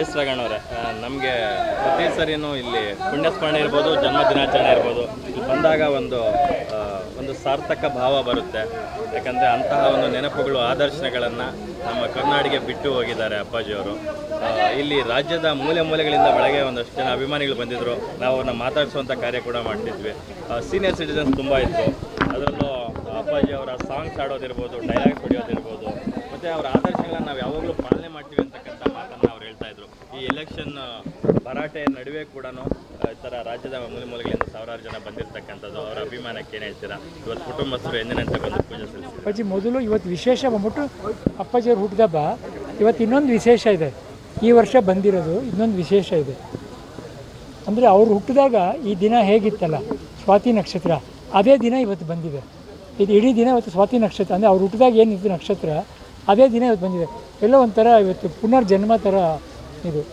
S ರಗಣ್ಣವ್ರೆ ನಮಗೆ ಪ್ರತಿ ಸರಿನೂ ಇಲ್ಲಿ ಪುಣ್ಯಸ್ಮರಣೆ ಇರ್ಬೋದು ಜನ್ಮ ದಿನಾಚರಣೆ ಇರ್ಬೋದು. ಇಲ್ಲಿ ಬಂದಾಗ ಒಂದು ಒಂದು ಸಾರ್ಥಕ ಭಾವ ಬರುತ್ತೆ. ಯಾಕಂದರೆ ಅಂತಹ ಒಂದು ನೆನಪುಗಳು, ಆದರ್ಶನಗಳನ್ನು ನಮ್ಮ ಕರ್ನಾಡಿಗೆ ಬಿಟ್ಟು ಹೋಗಿದ್ದಾರೆ ಅಪ್ಪಾಜಿಯವರು ಇಲ್ಲಿ ರಾಜ್ಯದ ಮೂಲೆ ಮೂಲೆಗಳಿಂದ ಬೆಳಗ್ಗೆ ಒಂದಷ್ಟು ಜನ ಅಭಿಮಾನಿಗಳು ಬಂದಿದ್ದರು ನಾವು ಅವ್ರನ್ನ ಮಾತಾಡಿಸುವಂಥ ಕಾರ್ಯ ಕೂಡ ಮಾಡ್ತಿದ್ವಿ. ಸೀನಿಯರ್ ಸಿಟಿಸನ್ಸ್ ತುಂಬ ಇತ್ತು ಅದರಲ್ಲೂ ಅಪ್ಪಾಜಿ ಅವರ ಸಾಂಗ್ಸ್ ಆಡೋದಿರ್ಬೋದು ಡೈಲಾಗ್ಸ್ ಹೊಡೆಯೋದಿರ್ಬೋದು, ಮತ್ತು ಅವರ ಆದರ್ಶಗಳನ್ನು ನಾವು ಯಾವಾಗಲೂ ಪಾಲನೆ ಮಾಡ್ತೀವಿ ಅಂತಕ್ಕಂಥ ಮಾತನ್ನು ಅವ್ರು ಹೇಳ್ತಾ ಇದ್ರು ಈ ಎಲೆಕ್ಷನ್ ಭರಾಟೆ ನಡುವೆ ಕೂಡ ಈ ಥರ ರಾಜ್ಯದ ಮೂಲೆ ಮೂಲೆಗಳಿಂದ ಸಾವಿರಾರು ಜನ ಬಂದಿರತಕ್ಕಂಥದ್ದು ಅವರ ಅಭಿಮಾನಕ್ಕೆ ಏನು ಹೇಳ್ತೀರಾ? ಇವತ್ತು ಕುಟುಂಬಸ್ಥರು ಎಂದಿನಂತೆ ಬಂದು ಪೂಜೆ ಅಪ್ಪಾಜಿ, ಮೊದಲು ಇವತ್ತು ವಿಶೇಷ ಬಂದ್ಬಿಟ್ಟು ಅಪ್ಪಾಜಿಯವ್ರ ಹುಟ್ಟಿದಬ್ಬ ಇವತ್ತು ಇನ್ನೊಂದು ವಿಶೇಷ ಇದೆ. ಈ ವರ್ಷ ಬಂದಿರೋದು ಇನ್ನೊಂದು ವಿಶೇಷ ಇದೆ. ಅಂದರೆ ಅವ್ರು ಹುಟ್ಟಿದಾಗ ಈ ದಿನ ಹೇಗಿತ್ತಲ್ಲ? ಸ್ವಾತಿ ನಕ್ಷತ್ರ. ಅದೇ ದಿನ ಇವತ್ತು ಬಂದಿದೆ. ಇದು ಇಡೀ ದಿನ ಇವತ್ತು ಸ್ವಾತಿ ನಕ್ಷತ್ರ. ಅಂದರೆ ಅವ್ರು ಹುಟ್ಟಿದಾಗ ಏನಿತ್ತು ನಕ್ಷತ್ರ, ಅದೇ ದಿನ ಇವತ್ತು ಬಂದಿದೆ. ಎಲ್ಲೋ ಒಂಥರ ಇವತ್ತು ಪುನರ್ಜನ್ಮ ಥರ ಇದು.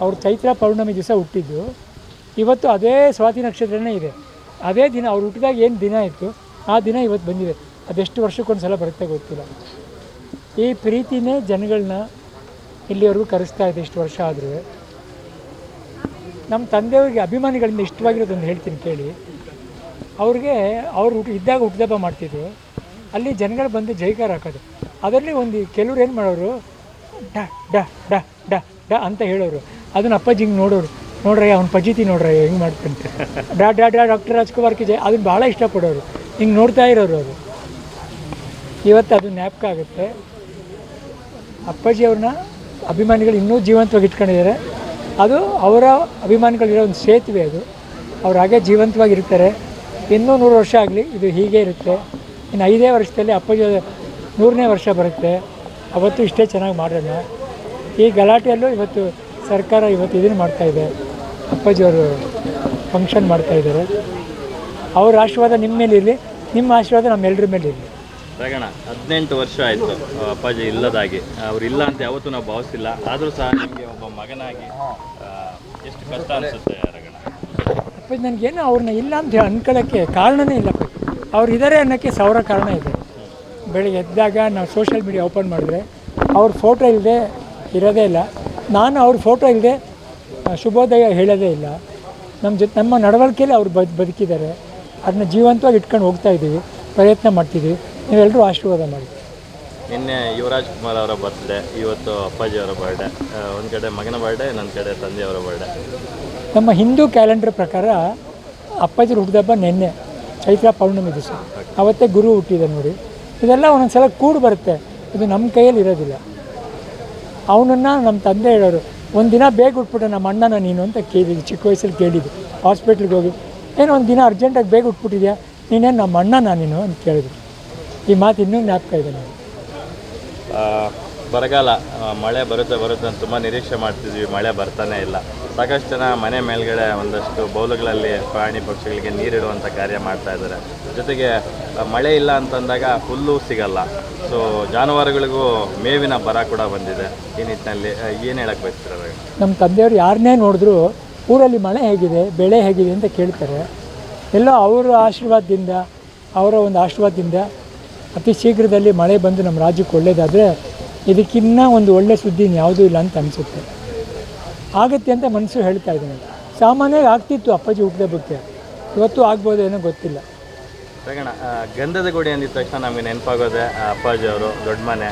ಅವ್ರು ಚೈತ್ರ ಪೌರ್ಣಮಿ ದಿವಸ ಹುಟ್ಟಿದ್ದು. ಇವತ್ತು ಅದೇ ಸ್ವಾತಿ ನಕ್ಷತ್ರನೇ ಇದೆ. ಅದೇ ದಿನ ಅವ್ರು ಹುಟ್ಟಿದಾಗ ಏನು ದಿನ ಇತ್ತು? ಆ ದಿನ ಇವತ್ತು ಬಂದಿದೆ. ಅದೆಷ್ಟು ವರ್ಷಕ್ಕೊಂದು ಸಲ ಬರುತ್ತೆ ಗೊತ್ತಿಲ್ಲ. ಈ ಪ್ರೀತಿನೇ ಜನಗಳನ್ನ ಇಲ್ಲಿವರೆಗೂ ಕರೆಸ್ತಾ ಇದೆ ಇಷ್ಟು ವರ್ಷ ಆದರೂ. ನಮ್ಮ ತಂದೆಯವ್ರಿಗೆ ಅಭಿಮಾನಿಗಳಿಂದ ಇಷ್ಟವಾಗಿರೋದೊಂದು ಹೇಳ್ತೀನಿ ಕೇಳಿ. ಅವ್ರಿಗೆ ಅವ್ರು ಹುಟ್ಟು ಇದ್ದಾಗ ಹುಟ್ಟಿದಬ್ಬ ಮಾಡ್ತಿದ್ರು. ಅಲ್ಲಿ ಜನಗಳು ಬಂದು ಜೈಕಾರ ಹಾಕೋದು. ಅದರಲ್ಲಿ ಒಂದು ಕೆಲವ್ರು ಏನು ಮಾಡೋರು? ಡ ಡ ಡ ಡ. ಡ ಅಂತ ಹೇಳೋರು. ಅದನ್ನ ಅಪ್ಪಾಜಿ ಹಿಂಗೆ ನೋಡೋರು. ನೋಡ್ರಿ ಅವ್ನ ಪಜೀತಿ ನೋಡ್ರಿ ಹೆಂಗೆ ಮಾಡ್ತಂತೆ ಡಾ ಡಾ ಡಾ, ಡಾಕ್ಟರ್ ರಾಜ್ಕುಮಾರ್ ಕಿಜೆ ಅದನ್ನು ಭಾಳ ಇಷ್ಟಪಡೋರು. ಹಿಂಗೆ ನೋಡ್ತಾ ಇರೋರು ಅವರು. ಇವತ್ತು ಅದು ಜ್ಞಾಪಕ ಆಗುತ್ತೆ. ಅಪ್ಪಾಜಿ ಅವ್ರನ್ನ ಅಭಿಮಾನಿಗಳು ಇನ್ನೂ ಜೀವಂತವಾಗಿ ಇಟ್ಕೊಂಡಿದ್ದಾರೆ. ಅದು ಅವರ ಅಭಿಮಾನಿಗಳಿರೋ ಒಂದು ಸೇತುವೆ ಅದು. ಅವ್ರು ಹಾಗೆ ಜೀವಂತವಾಗಿರ್ತಾರೆ ಇನ್ನೂ ನೂರು ವರ್ಷ ಆಗಲಿ ಇದು ಹೀಗೆ ಇರುತ್ತೆ. ಇನ್ನು ಐದೇ ವರ್ಷದಲ್ಲಿ ಅಪ್ಪಾಜಿ ನೂರನೇ ವರ್ಷ ಬರುತ್ತೆ. ಅವತ್ತು ಇಷ್ಟೇ ಚೆನ್ನಾಗಿ ಮಾಡೋಣ ಈ ಗಲಾಟೆಯಲ್ಲೂ ಇವತ್ತು ಸರ್ಕಾರ ಇವತ್ತು ಇದನ್ನು ಮಾಡ್ತಾಯಿದೆ ಅಪ್ಪಾಜಿಯವರು ಫಂಕ್ಷನ್ ಮಾಡ್ತಾಯಿದ್ದಾರೆ ಅವ್ರ ಆಶೀರ್ವಾದ ನಿಮ್ಮ ಮೇಲೆ ಇರಲಿ ನಿಮ್ಮ ಆಶೀರ್ವಾದ ನಮ್ಮೆಲ್ಲರ ಮೇಲೆ ಇರಲಿ. ರಗಣ ಹದಿನೆಂಟು ವರ್ಷ ಆಯಿತು ಅಪ್ಪಾಜಿ ಇಲ್ಲದಾಗಿ. ಅವ್ರು ಇಲ್ಲ ಅಂತ ಯಾವತ್ತೂ ನಾವು ಭಾವಿಸಿಲ್ಲ ಆದರೂ ಸಹ ನಿಮಗೆ ಒಬ್ಬ ಮಗನಾಗಿ ಎಷ್ಟು ಕಷ್ಟ ಅನಿಸುತ್ತೆ ರಗಣ? ಅಪ್ಪಾಜಿ ನನಗೇನು ಅವ್ರನ್ನ ಇಲ್ಲ ಅಂತ ಹೇಳಿ ಅನ್ಕೊಳ್ಳೋಕ್ಕೆ ಕಾರಣನೇ ಇಲ್ಲ. ಅವ್ರು ಇದ್ದಾರೆ ಅನ್ನೋಕ್ಕೆ ಸಾವಿರ ಕಾರಣ ಇದೆ. ಬೆಳಿಗ್ಗೆ ಎದ್ದಾಗ ನಾವು ಸೋಷಿಯಲ್ ಮೀಡಿಯಾ ಓಪನ್ ಮಾಡಿದ್ರೆ ಅವ್ರ ಫೋಟೋ ಇಲ್ಲದೆ ಇರೋದೇ ಇಲ್ಲ. ನಾನು ಅವ್ರ ಫೋಟೋ ಇಲ್ಲದೆ ಶುಭೋದಯ ಹೇಳೋದೇ ಇಲ್ಲ. ನಮ್ಮ ಜೊತೆ ನಮ್ಮ ನಡವಳಿಕೆಯಲ್ಲಿ ಅವ್ರು ಬದ್ ಬದುಕಿದ್ದಾರೆ. ಅದನ್ನ ಜೀವಂತವಾಗಿ ಇಟ್ಕೊಂಡು ಹೋಗ್ತಾ ಇದ್ದೀವಿ ಪ್ರಯತ್ನ ಮಾಡ್ತಿದ್ದೀವಿ ನೀವೆಲ್ಲರೂ ಆಶೀರ್ವಾದ ಮಾಡಿ. ನಿನ್ನೆ ಯುವರಾಜ್ ಕುಮಾರ್ ಅವರ ಬರ್ತ್ಡೇ ಇವತ್ತು ಅಪ್ಪಾಜಿ ಅವರ ಬರ್ಡೇ ಒಂದು ಕಡೆ ಮಗನ ಬರ್ಡೇ ನನ್ನ ಕಡೆ ತಂದೆಯವರ ಬರ್ಡೇ ನಮ್ಮ ಹಿಂದೂ ಕ್ಯಾಲೆಂಡರ್ ಪ್ರಕಾರ ಅಪ್ಪಾಜಿ ಹುಟ್ಟಿದಬ್ಬ ನಿನ್ನೆ ಚೈತ್ರ ಪೌರ್ಣಮಿ ದಿವಸ. ಅವತ್ತೇ ಗುರು ಹುಟ್ಟಿದೆ ನೋಡಿ. ಇದೆಲ್ಲ ಒಂದೊಂದು ಸಲ ಕೂಡು ಬರುತ್ತೆ. ಇದು ನಮ್ಮ ಕೈಯಲ್ಲಿ ಇರೋದಿಲ್ಲ. ಅವನನ್ನು ನಮ್ಮ ತಂದೆ ಹೇಳೋರು, ಒಂದು ದಿನ ಬೇಗ ಉಟ್ಬಿಟ್ಟೆ ನಮ್ಮ ಅಣ್ಣನ ನೀನು ಅಂತ ಕೇಳಿದ್ದು ಚಿಕ್ಕ ವಯಸ್ಸಲ್ಲಿ ಕೇಳಿದ್ದು ಹಾಸ್ಪಿಟ್ಲಿಗೆ ಹೋಗಿ, ಏನೋ ಒಂದು ದಿನ ಅರ್ಜೆಂಟಾಗಿ ಬೇಗ ಉಟ್ಬಿಟ್ಟಿದ್ಯಾ? ನೀನೇನು ನಮ್ಮ ಅಣ್ಣನ ನೀನು? ಅಂತ ಕೇಳಿದ್ರು ಈ ಮಾತು ಇನ್ನೂ ಜ್ಞಾಪಕ ಇದೆ ನಾನು ಬರಗಾಲ ಮಳೆ ಬರುತ್ತೆ ಬರುತ್ತೆ ಅಂತ ತುಂಬ ನಿರೀಕ್ಷೆ ಮಾಡ್ತಿದ್ವಿ. ಮಳೆ ಬರ್ತಾನೆ ಇಲ್ಲ. ಸಾಕಷ್ಟು ಜನ ಮನೆ ಮೇಲ್ಗಡೆ ಒಂದಷ್ಟು ಬೌಲುಗಳಲ್ಲಿ ಪ್ರಾಣಿ ಪಕ್ಷಿಗಳಿಗೆ ನೀರಿಡುವಂಥ ಕಾರ್ಯ ಮಾಡ್ತಾ ಇದ್ದಾರೆ. ಜೊತೆಗೆ ಮಳೆ ಇಲ್ಲ ಅಂತಂದಾಗ ಹುಲ್ಲು ಸಿಗಲ್ಲ. ಸೊ ಜಾನುವಾರುಗಳಿಗೂ ಮೇವಿನ ಬರ ಕೂಡ ಬಂದಿದೆ ಈ ನಿಟ್ಟಿನಲ್ಲಿ. ಏನು ಹೇಳಕ್ಕೆ ಬಯಸ್ತಾರೆ ನಮ್ಮ ತಂದೆಯವರು ಯಾರನ್ನೇ ನೋಡಿದ್ರು ಊರಲ್ಲಿ ಮಳೆ ಹೇಗಿದೆ, ಬೆಳೆ ಹೇಗಿದೆ ಅಂತ ಕೇಳ್ತಾರೆ. ಎಲ್ಲೋ ಅವರ ಆಶೀರ್ವಾದದಿಂದ, ಅವರ ಒಂದು ಆಶೀರ್ವಾದದಿಂದ ಅತಿ ಶೀಘ್ರದಲ್ಲಿ ಮಳೆ ಬಂದು ನಮ್ಮ ರಾಜ್ಯಕ್ಕೆ ಒಳ್ಳೇದಾದರೆ ಇದಕ್ಕಿನ್ನ ಒಂದು ಒಳ್ಳೆ ಸುದ್ದಿ ಯಾವುದೂ ಇಲ್ಲ ಅಂತ ಅನಿಸುತ್ತೆ. ಆಗುತ್ತೆ ಅಂತ ಮನಸ್ಸು ಹೇಳ್ತಾ ಇದ್ದೀನಿ. ಸಾಮಾನ್ಯವಾಗಿ ಆಗ್ತಿತ್ತು ಅಪ್ಪಾಜಿ ಹುಟ್ಟಿದಬ್ಬಕ್ಕೆ ಇವತ್ತು ಆಗ್ಬೋದೇನೋ ಗೊತ್ತಿಲ್ಲ. ರಗಣ ಗಂಧದ ಗುಡಿ ಅಂದಿದ ತಕ್ಷಣ ನಮಗೆ ನೆನಪಾಗೋದೆ ಅಪ್ಪಾಜಿ ಅವರು ದೊಡ್ಡ ಮನೆ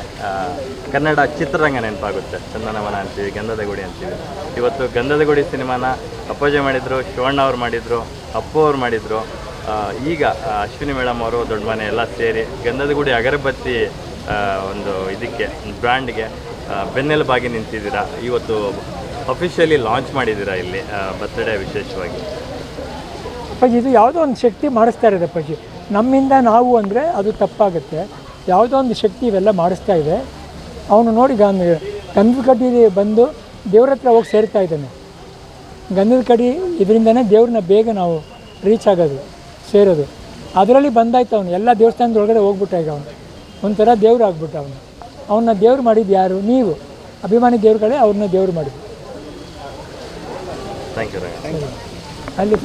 ಕನ್ನಡ ಚಿತ್ರರಂಗ ನೆನಪಾಗುತ್ತೆ. ಚಂದನವನ ಅಂತೀವಿ, ಗಂಧದ ಗುಡಿ ಅಂತೀವಿ. ಇವತ್ತು ಗಂಧದ ಗುಡಿ ಸಿನಿಮಾನ ಅಪ್ಪಾಜಿ ಮಾಡಿದರು, ಶಿವಣ್ಣ ಅವ್ರು ಮಾಡಿದರು, ಅಪ್ಪು ಅವ್ರು ಮಾಡಿದರು. ಈಗ ಅಶ್ವಿನಿ ಮೇಡಮ್ ಅವರು ದೊಡ್ಡ ಮನೆ ಎಲ್ಲ ಸೇರಿ ಗಂಧದ ಗುಡಿ ಅಗರಬತ್ತಿ ಒಂದು ಇದಕ್ಕೆ ಬ್ರ್ಯಾಂಡ್ಗೆ ಬೆನ್ನೆಲುಬಾಗಿ ನಿಂತಿದ್ದೀರಾ. ಇವತ್ತು ಅಫಿಷಿಯಲಿ ಲಾಂಚ್ ಮಾಡಿದ್ದೀರಾ ಇಲ್ಲಿ ಬರ್ತ್ಡೇ ವಿಶೇಷವಾಗಿ? ಅಪ್ಪಾಜಿ, ಇದು ಯಾವುದೋ ಒಂದು ಶಕ್ತಿ ಮಾಡಿಸ್ತಾ ಇರೋದು ಅಪ್ಪಾಜಿ. ನಮ್ಮಿಂದ ನಾವು ಅಂದರೆ ಅದು ತಪ್ಪಾಗುತ್ತೆ. ಯಾವುದೋ ಒಂದು ಶಕ್ತಿ ಇವೆಲ್ಲ ಮಾಡಿಸ್ತಾ ಇದೆ. ಅವನು ನೋಡಿ ಗಂಧ ಗಂಧದ ಕಡ್ಡಿ ಬಂದು ದೇವ್ರ ಹತ್ರ ಹೋಗಿ ಸೇರ್ತಾ ಇದ್ದಾನೆ. ಗಂಧದ ಕಡಿ ಇದರಿಂದನೇ ದೇವ್ರನ್ನ ಬೇಗ ನಾವು ರೀಚ್ ಆಗೋದು, ಸೇರೋದು. ಅದರಲ್ಲಿ ಬಂದಾಯ್ತು ಅವನು. ಎಲ್ಲ ದೇವಸ್ಥಾನದೊಳಗಡೆ ಹೋಗ್ಬಿಟ್ಟ ಈಗ ಅವನು. ಒಂಥರ ದೇವ್ರು ಆಗ್ಬಿಟ್ಟ ಅವನು. ಅವನ್ನ ದೇವ್ರು ಮಾಡಿದ್ದು ಯಾರು? ನೀವು. ಅಭಿಮಾನಿ ದೇವ್ರುಗಳೇ ಅವ್ರನ್ನ ದೇವ್ರು ಮಾಡಿದ್ದು. ಥ್ಯಾಂಕ್ ಯು ರಗಣ ಅಲ್ಲಿ